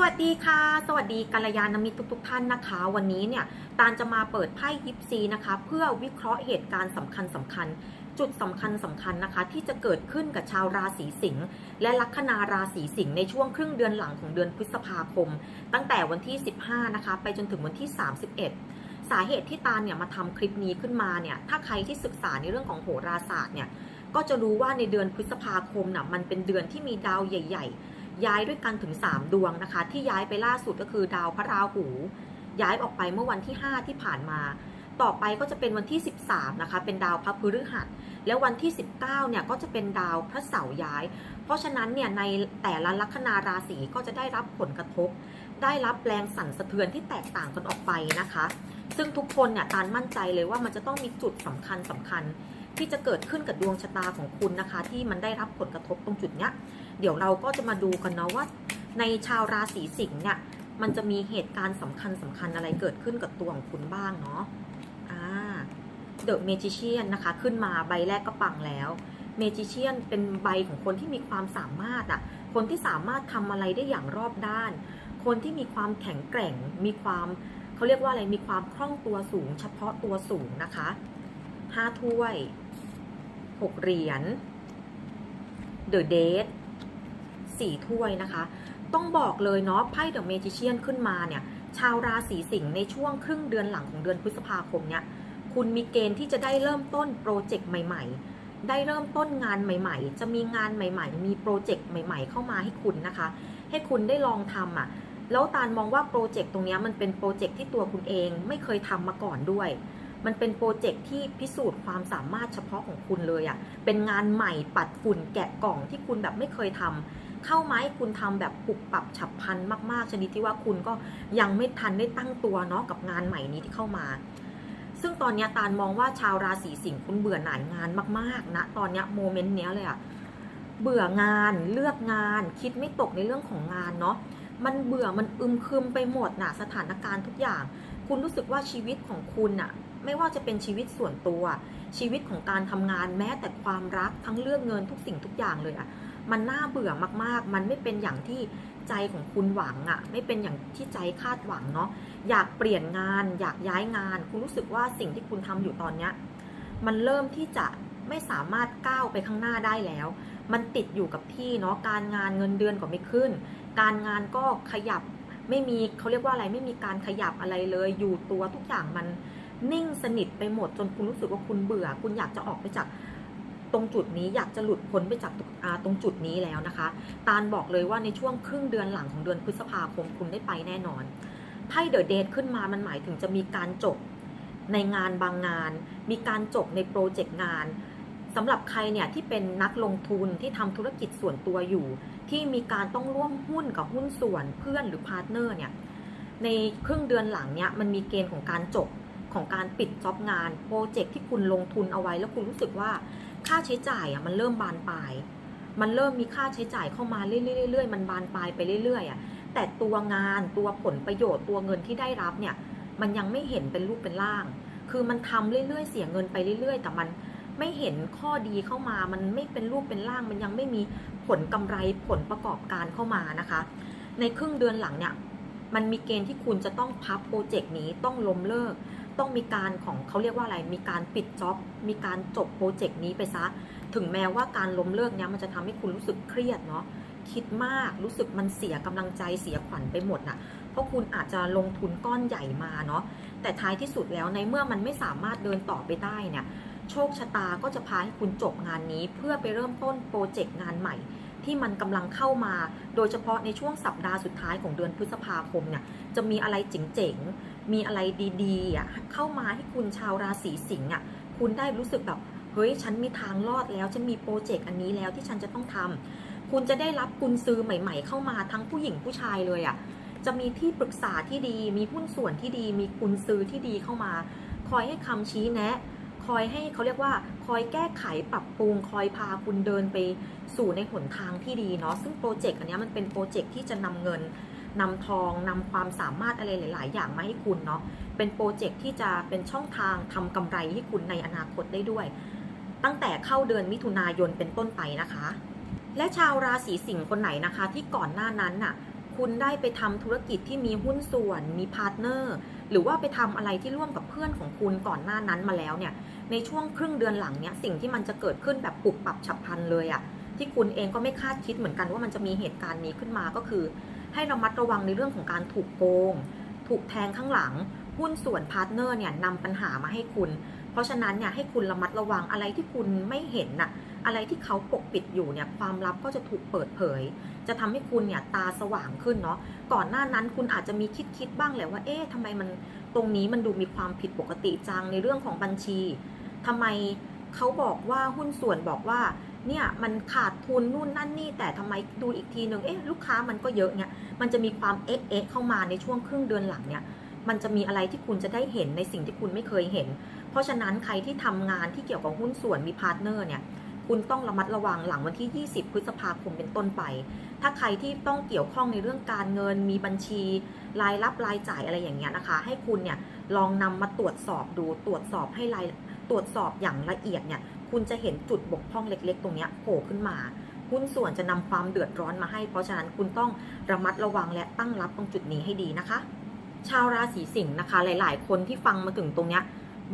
สวัสดีค่ะ สวัสดีกัลยาณมิตรทุกๆ ท่านนะคะ วันนี้เนี่ยตาลจะมาเปิดไพ่ยิปซีนะคะ เพื่อวิเคราะห์เหตุการณ์สำคัญสำคัญ จุดสำคัญสำคัญนะคะ ที่จะเกิดขึ้นกับชาวราศีสิงห์และลัคนาราศีสิงห์ในช่วงครึ่งเดือนหลังของเดือนพฤษภาคม ตั้งแต่วันที่ 15 นะคะ ไปจนถึงวันที่ 31 สาเหตุที่ตาลเนี่ยมาทำคลิปนี้ขึ้นมาเนี่ยถ้าใครที่ศึกษาในเรื่องของโหราศาสตร์เนี่ยก็จะรู้ว่าในเดือนพฤษภาคมน่ะมันเป็นเดือนที่มีดาวใหญ่ ๆ ย้ายด้วยกันถึง 3 ดวงนะคะ ที่ย้ายไปล่าสุดก็คือดาวพระราหู ย้ายออกไปเมื่อวันที่ 5 ที่ผ่านมา ต่อไปก็จะเป็นวันที่ 13 นะคะ เป็นดาวพระพฤหัส แล้ววันที่ 19 เนี่ยก็จะเป็นดาวพระเสาร์ย้าย เพราะฉะนั้นเนี่ยในแต่ละลัคนาราศีก็จะได้รับผลกระทบ ได้รับแรงสั่นสะเทือนที่แตกต่างกันออกไปนะคะ ซึ่งทุกคนเนี่ยตานมั่นใจเลยว่ามันจะต้องมีจุดสำคัญสำคัญที่จะเกิดขึ้นกับดวงชะตาของคุณนะคะ ที่มันได้รับผลกระทบตรงจุดเนี้ย เดี๋ยวเราก็จะมาดูกันเนาะว่า ในชาวราศีสิงห์เนี่ย มันจะมีเหตุการณ์สำคัญสำคัญอะไรเกิดขึ้นกับตัวของคุณบ้างเนาะอ่าเดอะเมจิเชียนนะคะ ขึ้นมาใบแรกก็ปังแล้วเมจิเชียนเป็นใบของคนที่มีความสามารถอะ คนที่สามารถทำอะไรได้อย่างรอบด้าน คนที่มีความแข็งแกร่ง มีความเขาเรียกว่าอะไร มีความคล่องตัวสูง เฉพาะตัวสูงนะคะห้าถ้วยหกเหรียญเดอะเดท 4 ถ้วยนะคะ ต้องบอกเลยเนาะไพ่เดอะเมจิเชียนขึ้นมาเนี่ย ชาวราศีสิงห์ในช่วงครึ่งเดือนหลังของเดือนพฤษภาคมเนี่ย คุณมีเกณฑ์ที่จะได้เริ่มต้นโปรเจกต์ใหม่ ๆ ได้เริ่มต้นงานใหม่ ๆ จะมีงานใหม่ ๆ มีโปรเจกต์ใหม่ ๆ เข้ามาให้คุณนะคะ ให้คุณได้ลองทำอะ แล้วตาลมองว่าโปรเจกต์ตรงนี้มันเป็นโปรเจกต์ที่ตัวคุณเองไม่เคยทำมาก่อนด้วยมันเป็นโปรเจกต์ที่พิสูจน์ความสามารถเฉพาะของคุณเลยอะ เป็นงานใหม่ปัดฝุ่นแกะกล่องที่คุณแบบไม่เคยทำ เข้ามาให้คุณทำแบบปุบปรับฉับพลันมาก ๆ ชนิดที่ว่าคุณก็ยังไม่ทันได้ตั้งตัวเนาะกับงานใหม่นี้ที่เข้ามา ซึ่งตอนนี้ตาลมองว่าชาวราศีสิงห์คุณเบื่อหน่ายงานมากๆนะตอนนี้โมเมนต์เนี้ยเลยอะเบื่องานเลือกงานคิดไม่ตกในเรื่องของงานเนาะมันเบื่อมันอึมครึมไปหมดน่ะสถานการณ์ทุกอย่าง คุณรู้สึกว่าชีวิตของคุณน่ะไม่ว่าจะเป็นชีวิตส่วนตัว ชีวิตของการทำงานแม้แต่ความรักทั้งเรื่องเงินทุกสิ่งทุกอย่างเลยอะ มันน่าเบื่อมากๆ มันไม่เป็นอย่างที่ใจของคุณหวังอะไม่เป็นอย่างที่ใจคาดหวังเนาะอยากเปลี่ยนงาน อยากย้ายงาน คุณรู้สึกว่าสิ่งที่คุณทำอยู่ตอนเนี้ยมันเริ่มที่จะไม่สามารถก้าวไปข้างหน้าได้แล้ว มันติดอยู่กับที่เนาะการงานเงินเดือนก็ไม่ขึ้น การงานก็ขยับไม่มีเขาเรียกว่าอะไรไม่มีการขยับอะไรเลยอยู่ตัวทุกอย่างมันนิ่งสนิทไปหมดจนคุณรู้สึกว่าคุณเบื่อ คุณอยากจะออกไปจาก ตรงจุดนี้อยากจะหลุดพ้นไปจากตรงจุดนี้แล้วนะคะ ตาลบอกเลยว่าในช่วงครึ่งเดือนหลังของเดือนพฤษภาคมคุณได้ไปแน่นอนไพ่เดอะเดทขึ้นมามันหมายถึงจะมีการจบในงานบางงาน มีการจบในโปรเจกต์งานสำหรับใครเนี่ยที่เป็นนักลงทุนที่ทำธุรกิจส่วนตัวอยู่ ที่มีการต้องร่วมหุ้นกับหุ้นส่วนเพื่อนหรือพาร์ทเนอร์เนี่ยในครึ่งเดือนหลังเนี่ยมันมีเกณฑ์ของการจบของการปิดจ็อบงานโปรเจกต์ที่คุณลงทุนเอาไว้แล้วคุณรู้สึกว่า ค่าใช้จ่ายอะมันเริ่มบานปลาย มันเริ่มมีค่าใช้จ่ายเข้ามาเรื่อยๆมันบานปลายไปเรื่อยๆอะแต่ตัวงานตัวผลประโยชน์ตัวเงินที่ได้รับเนี่ย มันยังไม่เห็นเป็นรูปเป็นร่าง คือมันทำเรื่อยๆเสียเงินไปเรื่อยๆ แต่มันไม่เห็นข้อดีเข้ามา มันไม่เป็นรูปเป็นร่าง มันยังไม่มีผลกำไรผลประกอบการเข้ามานะคะ ในครึ่งเดือนหลังเนี่ย มันมีเกณฑ์ที่คุณจะต้องพับโปรเจกต์นี้ต้องล้มเลิก ต้องมีการของเขาเรียกว่าอะไร มีการปิดจ็อบ มีการจบโปรเจกต์นี้ไปซะ ถึงแม้ว่าการล้มเลิกเนี้ยมันจะทำให้คุณรู้สึกเครียดเนาะ คิดมาก รู้สึกมันเสียกำลังใจ เสียขวัญไปหมดน่ะ เพราะคุณอาจจะลงทุนก้อนใหญ่มาเนาะ แต่ท้ายที่สุดแล้วในเมื่อมันไม่สามารถเดินต่อไปได้เนี่ย โชคชะตาก็จะพาให้คุณจบงานนี้ เพื่อไปเริ่มต้นโปรเจกต์งานใหม่ที่มันกำลังเข้ามา โดยเฉพาะในช่วงสัปดาห์สุดท้ายของเดือนพฤษภาคมเนี่ย จะมีอะไรเจ๋ง มีอะไรดีๆอะเข้ามาให้คุณชาวราศีสิงห์อะคุณได้รู้สึกแบบเฮ้ยฉันมีทางรอดแล้ว ฉันมีโปรเจกต์อันนี้แล้วที่ฉันจะต้องทำคุณจะได้รับกุญซื้อใหม่ ๆ เข้ามาทั้งผู้หญิงผู้ชายเลยอะจะมีที่ปรึกษาที่ดี มีหุ้นส่วนที่ดี มีกุญซื้อที่ดีเข้ามา คอยให้คำชี้แนะ คอยให้เขาเรียกว่า คอยแก้ไขปรับปรุง คอยพาคุณเดินไปสู่ในหนทางที่ดีเนาะซึ่งโปรเจกต์อันนี้มันเป็นโปรเจกต์ที่จะนำเงิน นำทองนำความสามารถอะไรหลาย ๆ อย่างมาให้คุณเนาะเป็นโปรเจกต์ที่จะเป็นช่องทางทำกำไรให้คุณในอนาคตได้ด้วย ตั้งแต่เข้าเดือนมิถุนายนเป็นต้นไปนะคะ และชาวราศีสิงห์คนไหนนะคะ ที่ก่อนหน้านั้นน่ะคุณได้ไปทำธุรกิจที่มีหุ้นส่วน มีพาร์ทเนอร์ หรือว่าไปทำอะไรที่ร่วมกับเพื่อนของคุณก่อนหน้านั้นมาแล้วเนี่ย ในช่วงครึ่งเดือนหลังเนี่ย สิ่งที่มันจะเกิดขึ้นแบบปุบปับฉับพลันเลยอะที่คุณเองก็ไม่คาดคิดเหมือนกันว่ามันจะมีเหตุการณ์นี้ขึ้นมาก็คือ ให้ระมัดระวังในเรื่องของการถูกโกง ถูกแทงข้างหลัง หุ้นส่วนพาร์ทเนอร์เนี่ยนำปัญหามาให้คุณ เพราะฉะนั้นเนี่ยให้คุณระมัดระวังอะไรที่คุณไม่เห็นน่ะ อะไรที่เขาปกปิดอยู่เนี่ยความลับก็จะถูกเปิดเผย จะทำให้คุณเนี่ยตาสว่างขึ้นเนาะ ก่อนหน้านั้นคุณอาจจะมีคิดคิดบ้างแหละว่า เอ๊ะทำไมมันตรงนี้มันดูมีความผิดปกติจังในเรื่องของบัญชีทำไมเขาบอกว่าหุ้นส่วนบอกว่าเนี่ยมันขาดทุนนู่นนั่นนี่แต่ทำไมดูอีกทีหนึ่งเอ๊ะลูกค้ามันก็เยอะเนี่ย มันจะมีความเอ๊ะเอ๊ะเข้ามาในช่วงครึ่งเดือนหลังเนี่ย มันจะมีอะไรที่คุณจะได้เห็นในสิ่งที่คุณไม่เคยเห็น เพราะฉะนั้นใครที่ทำงานที่เกี่ยวกับหุ้นส่วนมีพาร์ทเนอร์เนี่ย คุณต้องระมัดระวังหลังวันที่ 20 พฤษภาคมเป็นต้นไป ถ้าใครที่ต้องเกี่ยวข้องในเรื่องการเงิน มีบัญชี รายรับรายจ่ายอะไรอย่างเงี้ยนะคะ ให้คุณเนี่ยลองนำมาตรวจสอบดู ตรวจสอบให้รายตรวจสอบอย่างละเอียดเนี่ย คุณจะเห็นจุดบกพร่องเล็ก ๆ ตรงเนี้ยโผล่ขึ้นมา หุ้นส่วนจะนำความเดือดร้อนมาให้ เพราะฉะนั้นคุณต้องระมัดระวังและตั้งรับตรงจุดนี้ให้ดีนะคะ ชาวราศีสิงห์นะคะ หลาย ๆ คนที่ฟังมาถึงตรงเนี้ย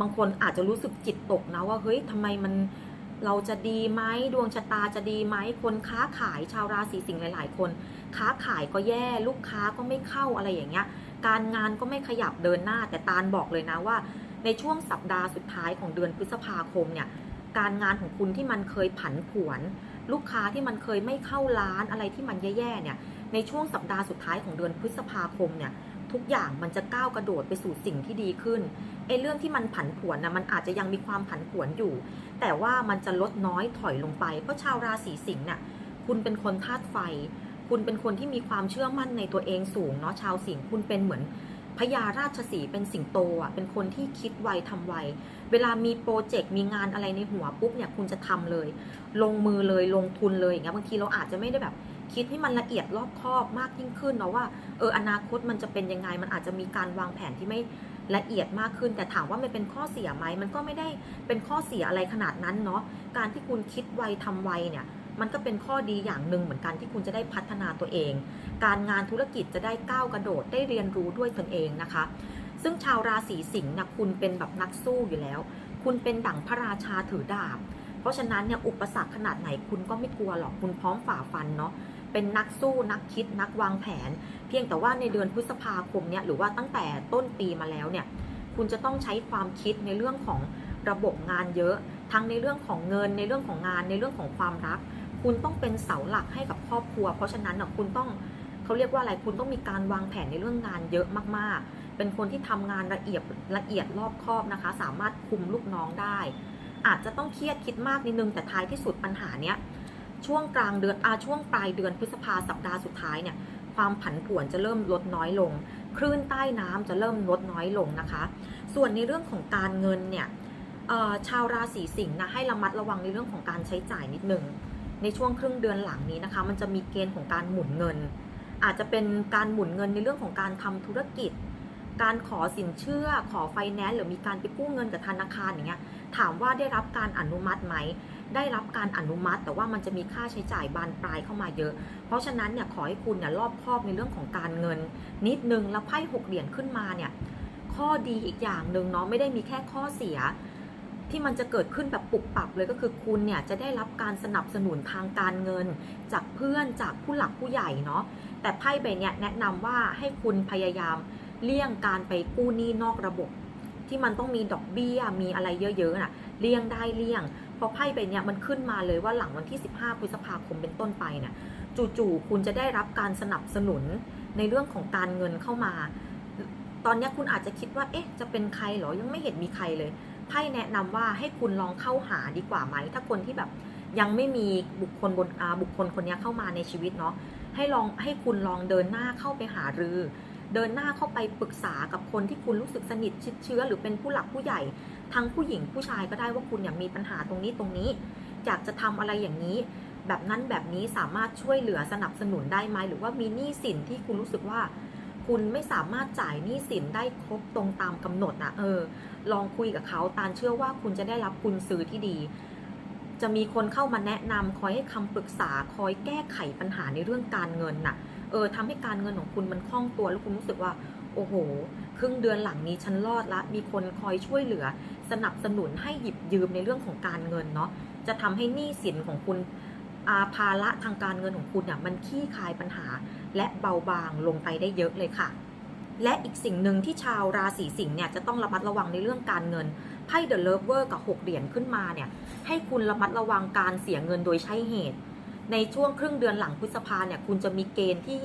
บางคนอาจจะรู้สึกจิตตกนะว่าเฮ้ยทำไมมันเราจะดีไหมดวงชะตาจะดีไหมคนค้าขายชาวราศีสิงห์หลาย ๆ คน ค้าขายก็แย่ลูกค้าก็ไม่เข้าอะไรอย่างเงี้ย การงานก็ไม่ขยับเดินหน้าแต่ตาลบอกเลยนะว่า ในช่วงสัปดาห์สุดท้ายของเดือนพฤษภาคมเนี่ย การงานของคุณที่มันเคยผันผวน ลูกค้าที่มันเคยไม่เข้าร้านอะไรที่มันแย่ๆเนี่ยในช่วงสัปดาห์สุดท้ายของเดือนพฤษภาคมเนี่ยทุกอย่างมันจะก้าวกระโดดไปสู่สิ่งที่ดีขึ้นไอ้เรื่องที่มันผันผวนนะมันอาจจะยังมีความผันผวนอยู่ แต่ว่ามันจะลดน้อยถอยลงไปเพราะชาวราศีสิงห์เนี่ยคุณเป็นคนธาตุไฟ คุณเป็นคนที่มีความเชื่อมั่นในตัวเองสูงเนาะชาวสิงห์คุณเป็นเหมือน พญาราชสีเป็นสิงโตอะเป็นคนที่คิดไวทำไว เวลามีโปรเจกต์มีงานอะไรในหัวปุ๊บเนี่ยคุณจะทำเลย ลงมือเลยลงทุนเลยอย่างเงี้ยบางทีเราอาจจะไม่ได้แบบคิดให้มันละเอียดรอบคอบมากยิ่งขึ้นเนาะว่าเอออนาคตมันจะเป็นยังไง มันอาจจะมีการวางแผนที่ไม่ละเอียดมากขึ้น แต่ถามว่ามันเป็นข้อเสียไหมมันก็ไม่ได้เป็นข้อเสียอะไรขนาดนั้นเนาะการที่คุณคิดไวทำไวเนี่ย มันก็เป็นข้อดีอย่างหนึ่งเหมือนกันที่คุณจะได้พัฒนาตัวเอง การงานธุรกิจจะได้ก้าวกระโดดได้เรียนรู้ด้วยตนเองนะคะ ซึ่งชาวราศีสิงห์นะคุณเป็นแบบนักสู้อยู่แล้ว คุณเป็นดั่งพระราชาถือดาบ เพราะฉะนั้นเนี่ยอุปสรรคขนาดไหนคุณก็ไม่กลัวหรอกคุณพร้อมฝ่าฟันเนาะเป็นนักสู้นักคิดนักวางแผน เพียงแต่ว่าในเดือนพฤษภาคมเนี่ยหรือว่าตั้งแต่ต้นปีมาแล้วเนี่ยคุณจะต้องใช้ความคิดในเรื่องของระบบงานเยอะ ทั้งในเรื่องของเงินในเรื่องของงานในเรื่องของความรัก คุณต้องเป็นเสาหลักให้กับครอบครัว เพราะฉะนั้นน่ะคุณต้องเขาเรียกว่าอะไรคุณต้องมีการวางแผนในเรื่องงานเยอะมากๆ เป็นคนที่ทำงานละเอียดละเอียดรอบคอบนะคะ สามารถคุมลูกน้องได้ อาจจะต้องเครียดคิดมากนิดนึงแต่ท้ายที่สุดปัญหาเนี้ยช่วงกลางเดือนอาช่วงปลายเดือนพฤษภาสัปดาห์สุดท้ายเนี่ยความผันผวนจะเริ่มลดน้อยลง คลื่นใต้น้ำจะเริ่มลดน้อยลงนะคะ ส่วนในเรื่องของการเงินเนี่ยชาวราศีสิงห์นะให้ระมัดระวังในเรื่องของการใช้จ่ายนิดนึง ในช่วงครึ่งเดือนหลังนี้นะคะ มันจะมีเกณฑ์ของการหมุนเงิน อาจจะเป็นการหมุนเงินในเรื่องของการทำธุรกิจ การขอสินเชื่อ ขอไฟแนนซ์หรือมีการไปกู้เงินกับธนาคารอย่างเงี้ยถามว่าได้รับการอนุมัติไหม ได้รับการอนุมัติ แต่ว่ามันจะมีค่าใช้จ่ายบานปลายเข้ามาเยอะ เพราะฉะนั้นเนี่ยขอให้คุณเนี่ยรอบคอบในเรื่องของการเงิน นิดนึงแล้วไพ่หกเหรียญขึ้นมาเนี่ยข้อดีอีกอย่างหนึ่งเนาะไม่ได้มีแค่ข้อเสีย ที่มันจะเกิดขึ้นแบบปุบปับเลยก็คือคุณเนี่ยจะได้รับการสนับสนุนทางการเงิน จากเพื่อนจากผู้หลักผู้ใหญ่เนาะแต่ไพ่ใบเนี้ยแนะนำว่าให้คุณพยายามเลี่ยงการไปกู้หนี้นอกระบบ ที่มันต้องมีดอกเบี้ยมีอะไรเยอะๆน่ะเลี่ยงได้เลี่ยงเพราะไพ่ใบเนี้ยมันขึ้นมาเลยว่าหลังวันที่ 15พฤษภาคมเป็นต้นไปเนี่ยจู่ๆคุณจะได้รับการสนับสนุนในเรื่องของการเงินเข้ามา ตอนนี้คุณอาจจะคิดว่า เอ๊ะ จะเป็นใครเหรอ ยังไม่เห็นมีใครเลย ไพ่แนะนำว่าให้คุณลองเข้าหาดีกว่าไหม ถ้าคนที่แบบยังไม่มีบุคคลบนบุคคลคนนี้เข้ามาในชีวิตเนาะให้ลองให้คุณลองเดินหน้าเข้าไปหารือ เดินหน้าเข้าไปปรึกษากับคนที่คุณรู้สึกสนิทชิดเชื้อ หรือเป็นผู้หลักผู้ใหญ่ ทั้งผู้หญิงผู้ชายก็ได้ว่าคุณเนี่ยมีปัญหาตรงนี้ตรงนี้ อยากจะทำอะไรอย่างนี้ แบบนั้นแบบนี้สามารถช่วยเหลือสนับสนุนได้ไหมหรือว่ามีหนี้สินที่คุณรู้สึกว่า คุณไม่สามารถจ่ายหนี้สินได้ครบตรงตามกำหนดนะเออ ลองคุยกับเขาตานเชื่อว่าคุณจะได้รับคุณซื้อที่ดี จะมีคนเข้ามาแนะนำคอยให้คำปรึกษาคอยแก้ไขปัญหาในเรื่องการเงินน่ะ เออทำให้การเงินของคุณมันคล่องตัวแล้วคุณรู้สึกว่า โอ้โห ครึ่งเดือนหลังนี้ฉันรอดละ มีคนคอยช่วยเหลือ สนับสนุนให้หยิบยืมในเรื่องของการเงินเนาะจะทำให้หนี้สินของคุณอาภาระทางการเงินของคุณเนี่ยมันขี้คายปัญหา และเบาบางลงไปได้เยอะเลยค่ะ และอีกสิ่งหนึ่งที่ชาวราศีสิงห์เนี่ยจะต้องระมัดระวังในเรื่องการเงินไพ่เดอะเลิฟเวอร์กับ 6 เหรียญขึ้นมาเนี่ยให้คุณระมัดระวังการเสียเงินโดยใช้เหตุ ในช่วงครึ่งเดือนหลังพฤษภาเนี่ยคุณจะมีเกณฑ์ที่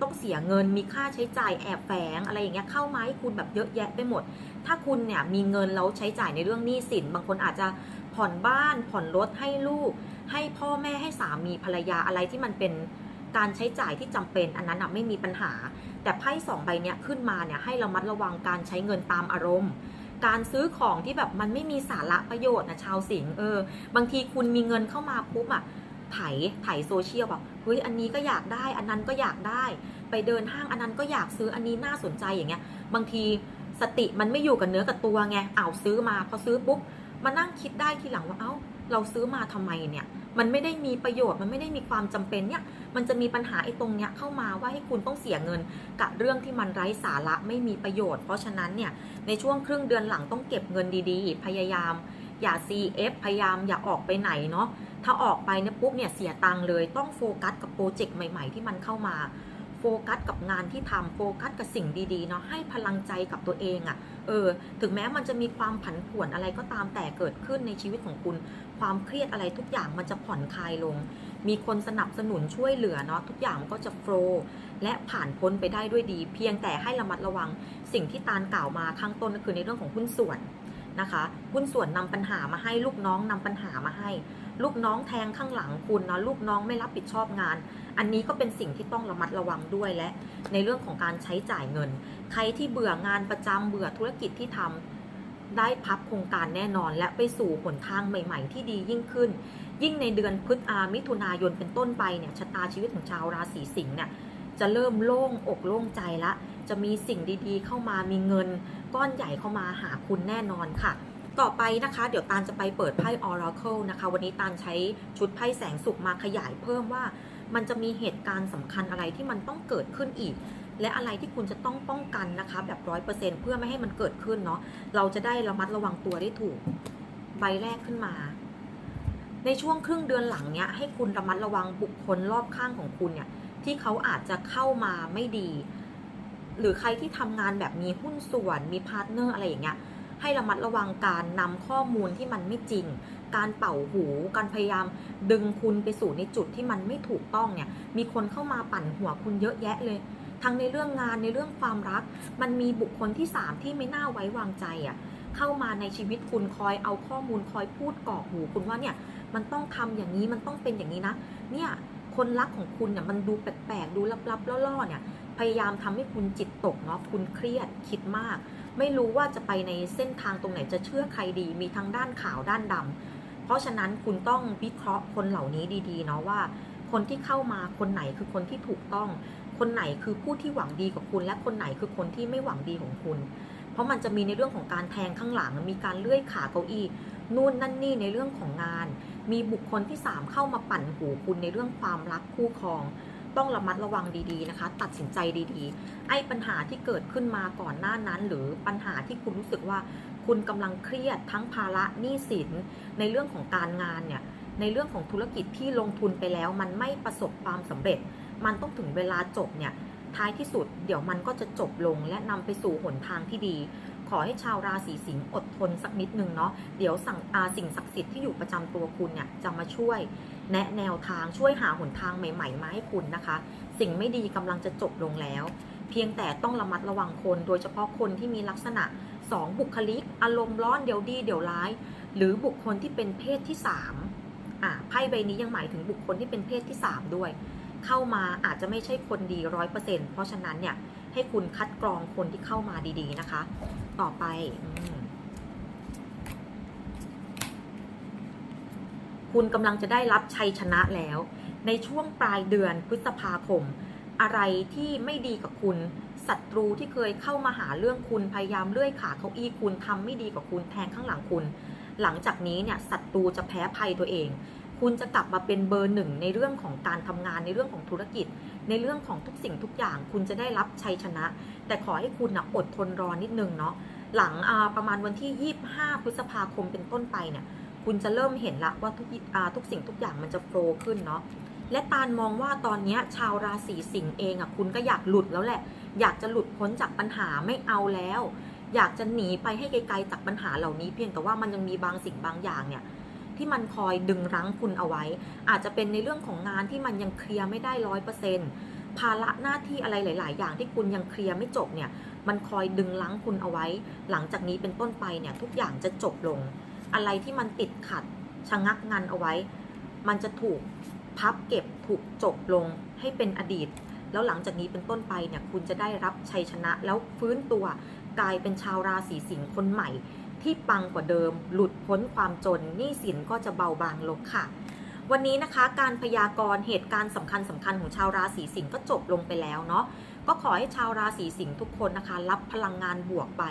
ต้องเสียเงินมีค่าใช้จ่ายแอบแฝงอะไรอย่างเงี้ยเข้ามาให้คุณแบบเยอะแยะไปหมด ถ้าคุณเนี่ยมีเงินแล้วใช้จ่ายในเรื่องหนี้สิน บางคนอาจจะผ่อนบ้านผ่อนรถให้ลูก ให้พ่อแม่ให้สามีภรรยาอะไรที่มันเป็น การใช้จ่ายที่จำเป็นอันนั้นไม่มีปัญหา แต่ไพ่สองใบเนี้ยขึ้นมาเนี่ยให้ระมัดระวังการใช้เงินตามอารมณ์ การซื้อของที่แบบมันไม่มีสาระประโยชน์นะชาวสิงเออ บางทีคุณมีเงินเข้ามาปุ๊บอะไถไถโซเชียลแบบเฮ้ยอันนี้ก็อยากได้ อันนั้นก็อยากได้ ไปเดินห้างอันนั้นก็อยากซื้ออันนี้น่าสนใจอย่างเงี้ย บางทีสติมันไม่อยู่กับเนื้อกับตัวไงเอาซื้อมาพอซื้อปุ๊บมานั่งคิดได้ทีหลังว่าเอ้า เราซื้อมาทำไมเนี่ย มันไม่ได้มีประโยชน์ มันไม่ได้มีความจำเป็นเนี่ย มันจะมีปัญหาไอ้ตรงเนี้ยเข้ามาว่าให้คุณต้องเสียเงิน กับเรื่องที่มันไร้สาระไม่มีประโยชน์ เพราะฉะนั้นเนี่ยในช่วงครึ่งเดือนหลังต้องเก็บเงินดีๆ พยายาม อย่า CF พยายามอย่าออกไปไหนเนาะถ้าออกไปเนี่ยปุ๊บเนี่ยเสียตังค์เลยต้องโฟกัสกับโปรเจกต์ใหม่ ๆ ที่มันเข้ามา โฟกัสกับงานที่ทำโฟกัสกับสิ่งดีๆเนาะให้พลังใจกับตัวเองอะ่ะเออถึงแม้มันจะมีความผันผวนอะไรก็ตามแต่เกิดขึ้นในชีวิตของคุณ ความเครียดอะไรทุกอย่างมันจะผ่อนคลายลง มีคนสนับสนุนช่วยเหลือเนาะทุกอย่างก็จะโฟล์และผ่านพ้นไปได้ด้วยดี เพียงแต่ให้ระมัดระวังสิ่งที่ตาลกล่าวมาข้างต้นก็คือในเรื่องของหุ้นส่วน นะคะหุ้นส่วนนำปัญหามาให้ลูกน้องนำปัญหามาให้ ลูกน้องแทงข้างหลังคุณเนาะลูกน้องไม่รับผิดชอบงาน อันนี้ก็เป็นสิ่งที่ต้องระมัดระวังด้วยและ ในเรื่องของการใช้จ่ายเงิน ใครที่เบื่องานประจำเบื่อธุรกิจที่ทำได้พับโครงการแน่นอนและไปสู่หนทางใหม่ ๆ ที่ดียิ่งขึ้น ยิ่งในเดือนพฤษภามิถุนายนเป็นต้นไปเนี่ยชะตาชีวิตของชาวราศีสิงห์เนี่ยจะเริ่มโล่งอกโล่งใจละ จะมีสิ่งดีๆ เข้ามามีเงิน ก้อนใหญ่เข้ามาหาคุณแน่นอนค่ะ ต่อไปนะคะ เดี๋ยวตาลจะไปเปิดไพ่ Oracle นะคะ วันนี้ตาลใช้ชุดไพ่แสงสุขมาขยายเพิ่มว่า มันจะมีเหตุการณ์สำคัญอะไรที่มันต้องเกิดขึ้นอีกและอะไรที่คุณจะต้องป้องกันนะคะ แบบร้อยเปอร์เซ็นเพื่อไม่ให้มันเกิดขึ้นเนาะเราจะได้ระมัดระวังตัวได้ถูก ใบแรกขึ้นมา ในช่วงครึ่งเดือนหลังเนี้ยให้คุณระมัดระวังบุคคลรอบข้างของคุณเนี่ยที่เขาอาจจะเข้ามาไม่ดี หรือใครที่ทำงานแบบมีหุ้นส่วนมีพาร์ทเนอร์อะไรอย่างเงี้ยให้ระมัดระวังการนำข้อมูลที่มันไม่จริง การเป่าหู การพยายามดึงคุณไปสู่ในจุดที่มันไม่ถูกต้องเนี่ย มีคนเข้ามาปั่นหัวคุณเยอะแยะเลย ทั้งในเรื่องงานในเรื่องความรัก มันมีบุคคลที่สามที่ไม่น่าไว้วางใจอะ่ะ เข้ามาในชีวิตคุณคอยเอาข้อมูลคอยพูดกรอกหูคุณว่าเนี่ย มันต้องทำอย่างนี้มันต้องเป็นอย่างนี้นะ เนี่ยคนรักของคุณเนี่ยมันดูแปลกๆดูลับๆล่อๆเนี่ย พยายามทำให้คุณจิตตกเนาะคุณเครียดคิดมาก ไม่รู้ว่าจะไปในเส้นทางตรงไหนจะเชื่อใครดี มีทั้งด้านขาวด้านดำเพราะฉะนั้นคุณต้องวิเคราะห์คนเหล่านี้ดีๆเนาะว่า คนที่เข้ามาคนไหนคือคนที่ถูกต้อง คนไหนคือผู้ที่หวังดีกับคุณ และคนไหนคือคนที่ไม่หวังดีของคุณ เพราะมันจะมีในเรื่องของการแทงข้างหลังมีการเลื่อยขาเก้าอี้นู่นนั่นนี่ในเรื่องของงาน มีบุคคลที่ 3 เข้ามาปั่นหูคุณในเรื่องความรักคู่ครอง ต้องระมัดระวังดีๆนะคะ ตัดสินใจดีๆ ไอ้ปัญหาที่เกิดขึ้นมาก่อนหน้านั้น หรือปัญหาที่คุณรู้สึกว่าคุณกำลังเครียดทั้งภาระหนี้สินในเรื่องของการงานเนี่ยในเรื่องของธุรกิจที่ลงทุนไปแล้ว มันไม่ประสบความสำเร็จ มันต้องถึงเวลาจบเนี่ยท้ายที่สุดเดี๋ยวมันก็จะจบลงและนำไปสู่หนทางที่ดี ขอให้ชาวราศีสิงห์อดทนสักนิดนึงเนาะเดี๋ยวสั่งอาสิ่งศักดิ์สิทธิ์ที่อยู่ประจำตัวคุณเนี่ยจะมาช่วย แนะแนวทางช่วยหาหนทางใหม่ๆมาให้คุณนะคะ สิ่งไม่ดีกำลังจะจบลงแล้ว เพียงแต่ต้องระมัดระวังคน โดยเฉพาะคนที่มีลักษณะ 2 บุคลิก อารมณ์ร้อนเดี๋ยวดีเดี๋ยวร้าย หรือบุคคลที่เป็นเพศที่3อะไพ่ใบนี้ยังหมายถึงบุคคลที่เป็นเพศที่ 3 ด้วย เข้ามาอาจจะไม่ใช่คนดีร้อยเปอร์เซ็นต์เพราะฉะนั้นเนี่ยให้คุณคัดกรองคนที่เข้ามาดีๆนะคะ ต่อไปอม คุณกำลังจะได้รับชัยชนะแล้ว ในช่วงปลายเดือนพฤษภาคม อะไรที่ไม่ดีกับคุณศัตรูที่เคยเข้ามาหาเรื่องคุณพยายามเลื่อยขาเก้าอี้คุณทำไม่ดีกับคุณแทงข้างหลังคุณ หลังจากนี้เนี่ยศัตรูจะแพ้ภัยตัวเอง คุณจะกลับมาเป็นเบอร์หนึ่งในเรื่องของการทำงานในเรื่องของธุรกิจ ในเรื่องของทุกสิ่งทุกอย่าง คุณจะได้รับชัยชนะ แต่ขอให้คุณนะอดทนรอนิดนึงเนาะหลังประมาณวันที่ 25 พฤษภาคมเป็นต้นไปเนี่ย คุณจะเริ่มเห็นละว่าทุกทุกสิ่งทุกอย่างมันจะโฟล์ขึ้นเนาะและตาลมองว่าตอนนี้ชาวราศีสิงห์เองอะคุณก็อยากหลุดแล้วแหละ อยากจะหลุดพ้นจากปัญหาไม่เอาแล้ว อยากจะหนีไปให้ไกลๆจากปัญหาเหล่านี้เพียงแต่ว่ามันยังมีบางสิ่งบางอย่างเนี่ยที่มันคอยดึงรั้งคุณเอาไว้ อาจจะเป็นในเรื่องของงานที่มันยังเคลียร์ไม่ได้ร้อยเปอร์เซ็นต์ภาระหน้าที่อะไรหลาย ๆ อย่างที่คุณยังเคลียร์ไม่จบเนี่ย มันคอยดึงรั้งคุณเอาไว้ หลังจากนี้เป็นต้นไปเนี่ยทุกอย่างจะจบลง อะไรที่มันติดขัดชะงักงันเอาไว้ มันจะถูกพับเก็บถูกจบลงให้เป็นอดีต แล้วหลังจากนี้เป็นต้นไปเนี่ยคุณจะได้รับชัยชนะแล้วฟื้นตัวกลายเป็นชาวราศีสิงห์คนใหม่ ที่ปังกว่าเดิม หลุดพ้นความจนหนี้สินก็จะเบาบางลงค่ะ วันนี้นะคะการพยากรณ์เหตุการณ์สำคัญสำคัญของชาวราศีสิงห์ก็จบลงไปแล้วเนาะก็ขอให้ชาวราศีสิงห์ทุกคนนะคะ รับพลังงานบวกไป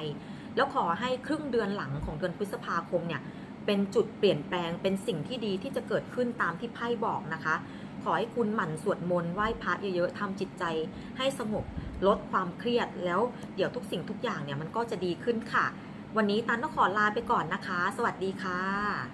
แล้วขอให้ครึ่งเดือนหลังของเดือนพฤษภาคมเนี่ยเป็นจุดเปลี่ยนแปลงเป็นสิ่งที่ดีที่จะเกิดขึ้นตามที่ไพ่บอกนะคะ ขอให้คุณหมั่นสวดมนต์ไหว้พระเยอะๆทำจิตใจให้สงบลดความเครียดแล้วเดี๋ยวทุกสิ่งทุกอย่างเนี่ยมันก็จะดีขึ้นค่ะ วันนี้ตันต้องขอลาไปก่อนนะคะ สวัสดีค่ะ